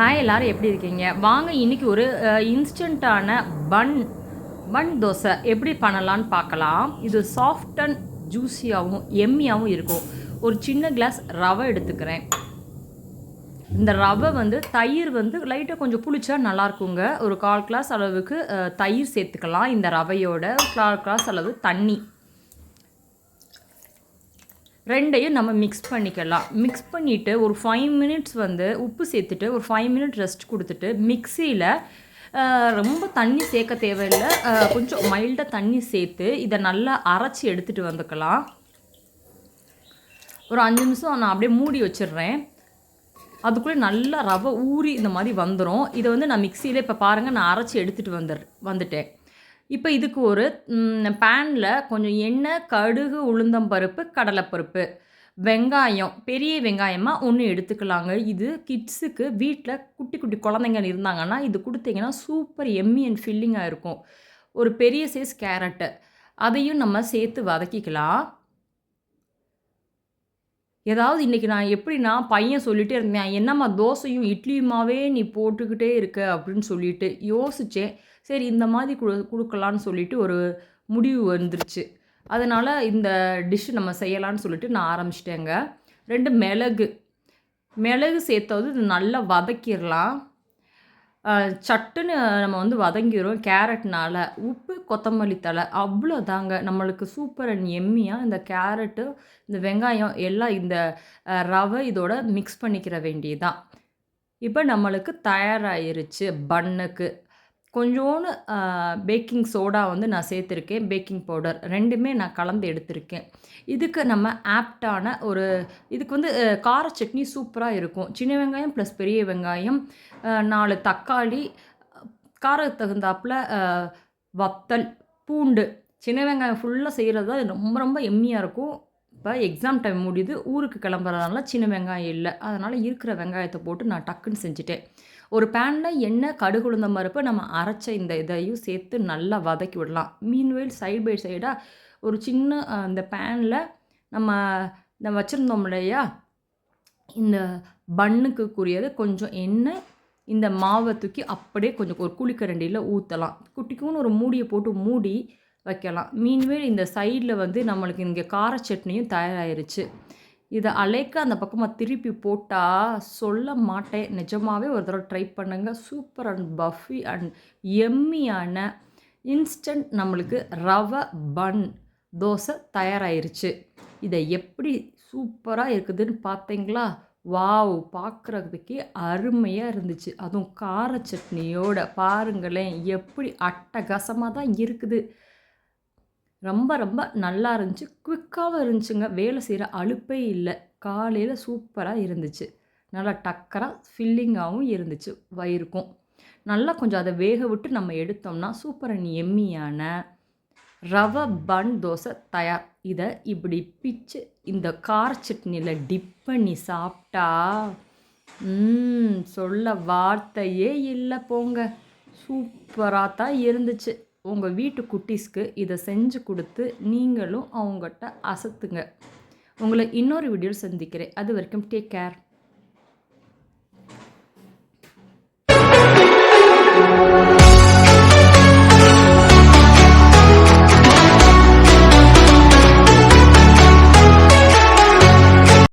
Hi எல்லாரும் எப்படி இருக்கீங்க? வாங்க இன்னைக்கு ஒரு இன்ஸ்டண்ட்டான பன் பன் தோசை எப்படி பண்ணலான்னு பார்க்கலாம். இது சாஃப்ட் அண்ட் ஜூஸியாகவும் எம்மியாகவும் இருக்கும். ஒரு சின்ன கிளாஸ் ரவை எடுத்துக்கிறேன். இந்த ரவை வந்து தயிர் வந்து லைட்டாக கொஞ்சம் புளிச்சா நல்லாயிருக்குங்க ஒரு கால் கிளாஸ் அளவுக்கு தயிர் சேர்த்துக்கலாம். இந்த ரவையோட கால் கிளாஸ் அளவு தண்ணி. ரெண்டையும் நம்ம மிக்ஸ் பண்ணிக்கலாம். மிக்ஸ் பண்ணிவிட்டு ஒரு ஃபைவ் மினிட்ஸ் வந்து உப்பு சேர்த்துட்டு ஒரு ஃபைவ் மினிட் ரெஸ்ட் கொடுத்துட்டு மிக்சியில் ரொம்ப தண்ணி சேர்க்க தேவையில்லை. கொஞ்சம் மைல்டாக தண்ணி சேர்த்து இதை நல்லா அரைச்சி எடுத்துகிட்டு வந்துக்கலாம். ஒரு அஞ்சு நிமிஷம் நான் அப்படியே மூடி வச்சிடுறேன். அதுக்குள்ளே நல்லா ரவை ஊறி இந்த மாதிரி வந்துடும் இதை வந்து நான் மிக்சியில் இப்போ பாருங்கள் நான் அரைச்சி எடுத்துகிட்டு வந்துடு வந்துட்டேன். இப்போ இதுக்கு ஒரு பேனில் கொஞ்சம் எண்ணெய் கடுகு உளுந்தம்பருப்பு கடலைப்பருப்பு. வெங்காயம் பெரிய வெங்காயமாக ஒன்று எடுத்துக்கலாங்க. இது கிட்ஸுக்கு வீட்டில் குட்டி குட்டி குழந்தைங்க இருந்தாங்கன்னா இது கொடுத்தீங்கன்னா சூப்பர் எம்மி அண்ட் ஃபில்லிங்காக இருக்கும். ஒரு பெரிய சைஸ் கேரட்டு. அதையும் நம்ம சேர்த்து வதக்கிக்கலாம். ஏதாவது இன்றைக்கி நான் எப்படின்னா பையன் சொல்லிகிட்டே இருந்தேன் என்னம்மா தோசையும் இட்லியுமாவே நீ போட்டுக்கிட்டே இருக்க? அப்படின்னு சொல்லிட்டு யோசித்தேன் சரி இந்த மாதிரி கொடு கொடுக்கலான்னு சொல்லிட்டு ஒரு முடிவு வந்துருச்சு. அதனால் இந்த டிஷ்ஷு நம்ம செய்யலான்னு சொல்லிட்டு நான் ஆரம்பிச்சிட்டேங்க. ரெண்டு மிளகு. மிளகு சேர்த்தாவது இது நல்லா வதக்கிடலாம். சட்டுன்னு நம்ம வந்து வதங்கிடும் கேரட்னால். உப்பு கொத்தமல்லி தழை அவ்வளோதாங்க. நம்மளுக்கு சூப்பர் அண்ட் எம்மியாக இந்த கேரட்டு இந்த வெங்காயம் எல்லாம் இந்த ரவை இதோட மிக்ஸ் பண்ணிக்கிற வேண்டியதுதான். இப்போ நம்மளுக்கு தயாராகிருச்சு பன்னுக்கு கொஞ்சோண்டு பேக்கிங் சோடா வந்து நான் சேர்த்துருக்கேன். பேக்கிங் பவுடர் ரெண்டுமே நான் கலந்து எடுத்திருக்கேன். இதுக்கு நம்ம ஆப்டான ஒரு இதுக்கு வந்து கார சட்னி சூப்பராக இருக்கும். சின்ன வெங்காயம் ப்ளஸ் பெரிய வெங்காயம் நாலு தக்காளி காரத்துக்கு தகுந்தாப்பில் வத்தல் பூண்டு. சின்ன வெங்காயம் ஃபுல்லாக செய்கிறது தான் ரொம்ப ரொம்ப எம்மியாக இருக்கும். இப்போ எக்ஸாம் டைம் முடியுது ஊருக்கு கிளம்புறதுனால சின்ன வெங்காயம் இல்லை. அதனால் இருக்கிற வெங்காயத்தை போட்டு நான் டக்குன்னு செஞ்சுட்டேன். ஒரு பேனில் எண்ணெய் கடுகு உளுந்தம் பருப்பு நம்ம அரைச்ச இந்த இதையும் சேர்த்து நல்லா வதக்கி விடலாம். மீன்வேல் சைடு பை சைடாக ஒரு சின்ன அந்த பேனில் நம்ம இந்த வச்சுருந்தோம் இல்லையா? இந்த பன்னுக்கு கூறியது கொஞ்சம் எண்ணெய் இந்த மாவை தூக்கி அப்படியே கொஞ்சம் ஒரு குழிக்கரண்டியில் ஊற்றலாம் குட்டிக்குன்னு ஒரு மூடியை போட்டு மூடி வைக்கலாம். மீன்வேல் இந்த சைடில் வந்து நம்மளுக்கு இங்கே கார சட்னியும் தயாராயிருச்சு. இதை அலைக்க அந்த பக்கமாக திருப்பி போட்டால் சொல்ல மாட்டேன். நிஜமாகவே ஒரு தடவை ட்ரை பண்ணுங்கள் சூப்பர் அண்ட் பஃபி அண்ட் எம்மியான இன்ஸ்டன்ட் நம்மளுக்கு ரவை பன் தோசை தயாராயிருச்சு. இதை எப்படி சூப்பராக இருக்குதுன்னு பார்த்தீங்களா வாவ்! பார்க்குறதுக்கே அருமையாக இருந்துச்சு. அதுவும் கார சட்னியோட பாருங்களேன் எப்படி அட்டகாசமாக தான் இருக்குது. ரொம்ப ரொம்ப நல்லா இருந்துச்சு. குவிக்காகவும் இருந்துச்சுங்க. வேலை செய்கிற அழுப்பே இல்லை. காலையில் சூப்பராக இருந்துச்சு. நல்லா டக்கராக ஃபில்லிங்காகவும் இருந்துச்சு. வயிறுக்கும். நல்லா கொஞ்சம் அதை வேக விட்டு நம்ம எடுத்தோம்னா சூப்பர் எம்மியான ரவை பன் தோசை தயார். இதை இப்படி பிச்சு இந்த கார சட்னியில் டிப் பண்ணி சாப்பிட்டா ம், சொல்ல வார்த்தையே இல்லை போங்க. சூப்பராக தான் இருந்துச்சு. உங்கள் வீட்டு குட்டீஸ்க்கு இதை செஞ்சு கொடுத்து நீங்களும் அவங்ககிட்ட அசத்துங்க. உங்களை இன்னொரு வீடியோவில் சந்திக்கிறேன். அது வரைக்கும் டேக் கேர்